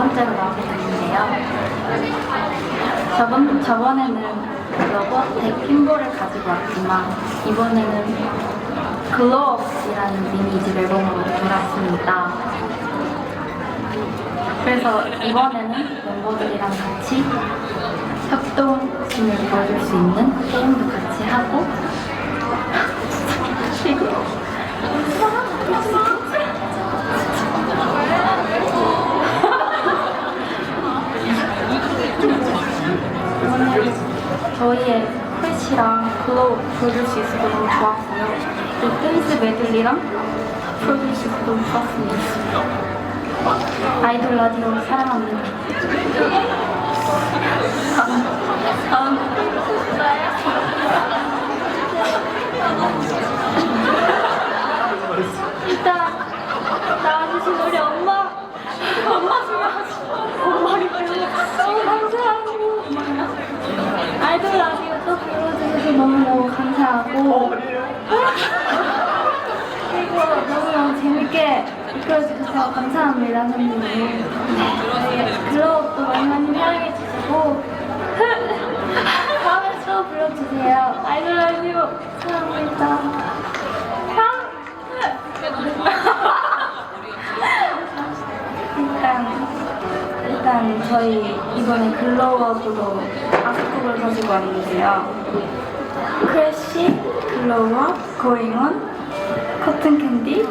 번째로 나오게 됐는데요. 저번, 저번에는 로봇의 핀볼을 가지고 왔지만 이번에는 글로업이라는 미니 이집 앨범으로 돌아왔습니다. 그래서 이번에는 멤버들이랑 같이 협동심을 보여줄 수 있는 게임도 같이 하고 그리고 오늘 저희의 글로우 보여줄 수 있어서 너무 좋았고요. 또 댄스 메들리랑 보여줄 수 있어서 너무 좋았습니다. 아이돌 라디오 사랑합니다. 다 음, 다음. 일단 나와주신 우리 엄마 엄마 좋아하시고 엄마를 너무 감사하고 아이돌 라디오 또 불러주셔서 너무너무 감사하고 그리고 재밌게 이끌어주셔서 감사합니다 선생님. 네, 글로우도 많이 많이 사랑해주시고 다음에 또 불러주세요. 아이돌 라디오 사랑합니다. 일단 일단 저희 이번에 글로워으로 다섯 곡을 가지고 왔는데요. 크래쉬, 글로워, 고잉온, 커튼 캔디,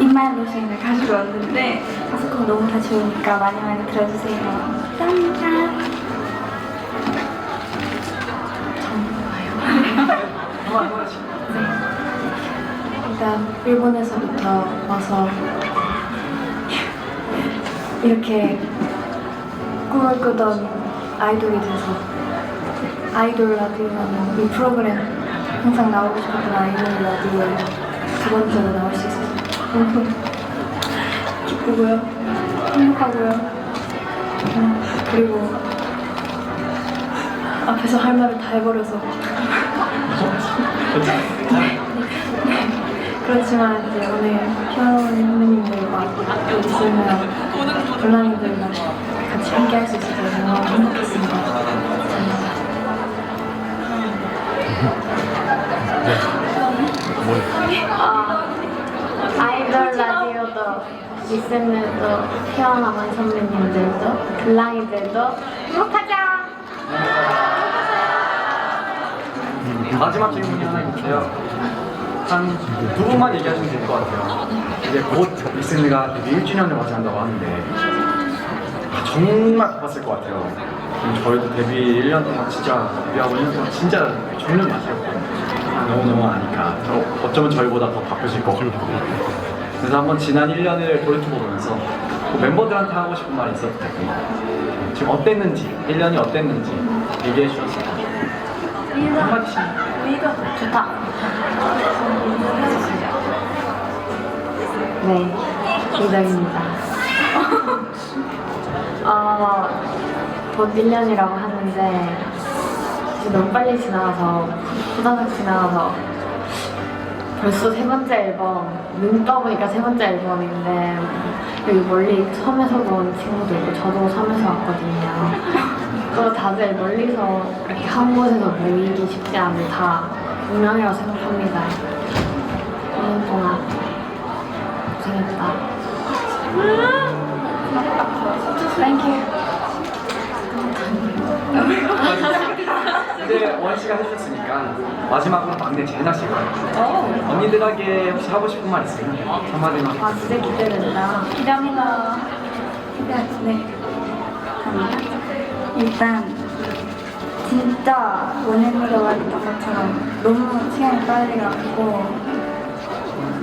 인마이 로션을 가지고 왔는데 곡 너무 다 좋으니까 많이 많이 들어주세요. 감사합니다. 일단 일본에서부터 와서 이렇게 꿈을 꾸던 아이돌이 돼서 아이돌 라디오라는 이 프로그램 항상 나오고 싶었던 아이돌 라디오에 두 번째로 나올 수 있어서 기쁘고요 행복하고요 음, 그리고 앞에서 할 말을 다 해버려서 그렇지만 이제 오늘 피아노 선생님들과 또 있으면 블라인들과 같이 함께 할 수 있어서 너무 행복했습니다. 리스너도 피어나만 선배님들도 블랑이들도 행복하자 마지막 질문이 하나 있는데요. 한 두 분만 얘기하시면 될 것 같아요. 이제 곧 리스느가 데뷔 1주년을 맞이한다고 하는데 아, 정말 바빴을 것 같아요. 음, 저희도 데뷔 1년 동안 진짜 데뷔하고 1년 동안 진짜 죽는 맛이었거든요. 너무너무 아니까 저- 어쩌면 저희보다 더 바쁘실 것 같아요. 그래서 한번 지난 1년을 돌이켜보면서 그 멤버들한테 하고 싶은 말이 있었을 텐데 지금 어땠는지 1년이 어땠는지 얘기해 주셨어요. 한마디씩 좋다. 네 이덕입니다. 어, 곧 1년이라고 하는데 너무 빨리 지나가서 후다닥 지나가서 벌써 세 번째 앨범 눈 떠보니까 세 번째 앨범인데 여기 멀리 섬에서도 온 친구도 있고 저도 섬에서 왔거든요. 또 다들 멀리서 이렇게 한 곳에서 모이기 쉽지 않은 다 운명이라고 생각합니다. 1년 동안 고생했다. 땡큐 씨가 해주셨으니까 마지막으로 막내 제나 씨가 언니들에게 혹시 하고 싶은 말 있으면 한마디만 아 진짜 기대된다 기대합니다. 기대, 네. 감사합니다. 일단 진짜 원현이가 말했던 것처럼 너무 시간이 빨리 갔고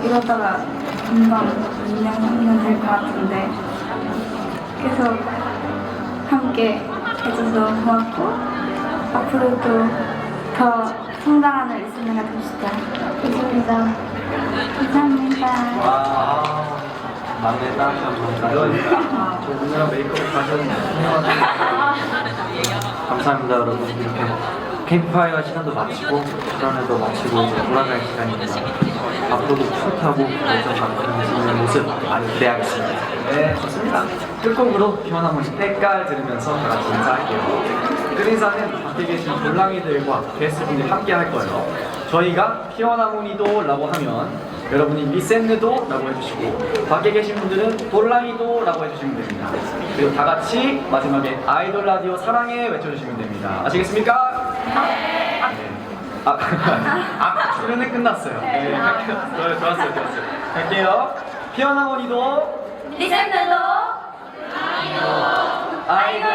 이러다가 금방 2년, 3년 될것 같은데 계속 함께 해줘서 고맙고 앞으로도 더 성장하는 리스너가 됩시다. 감사합니다. 감사합니다. 와 막내 따뜻한 감사합니다 저 오늘은 메이크업 가셨는데 감사합니다 여러분 이렇게 캠프파이어 시간도 마치고 그다음에도 마치고 이제 돌아갈 시간입니다 앞으로도 풋하고 열정 가득한 모습 많이 기대하겠습니다 네, 좋습니다. 끝곡으로 피어나무니 때깔 들으면서 다 같이 인사할게요. 끝인사는 밖에 계신 볼랑이들과 게스트분들이 함께 할 거예요. 저희가 피어나무니도 라고 하면 여러분이 리센느도 라고 해주시고 밖에 계신 분들은 볼랑이도 라고 해주시면 됩니다. 그리고 다 같이 마지막에 아이돌 라디오 사랑해 외쳐주시면 됩니다. 아시겠습니까? 네. 아, 아, 출연은 끝났어요. 네, 갈게요. 좋아요, 좋았어요, 좋았어요. 갈게요. 피어나무니도 리센들도 아이돌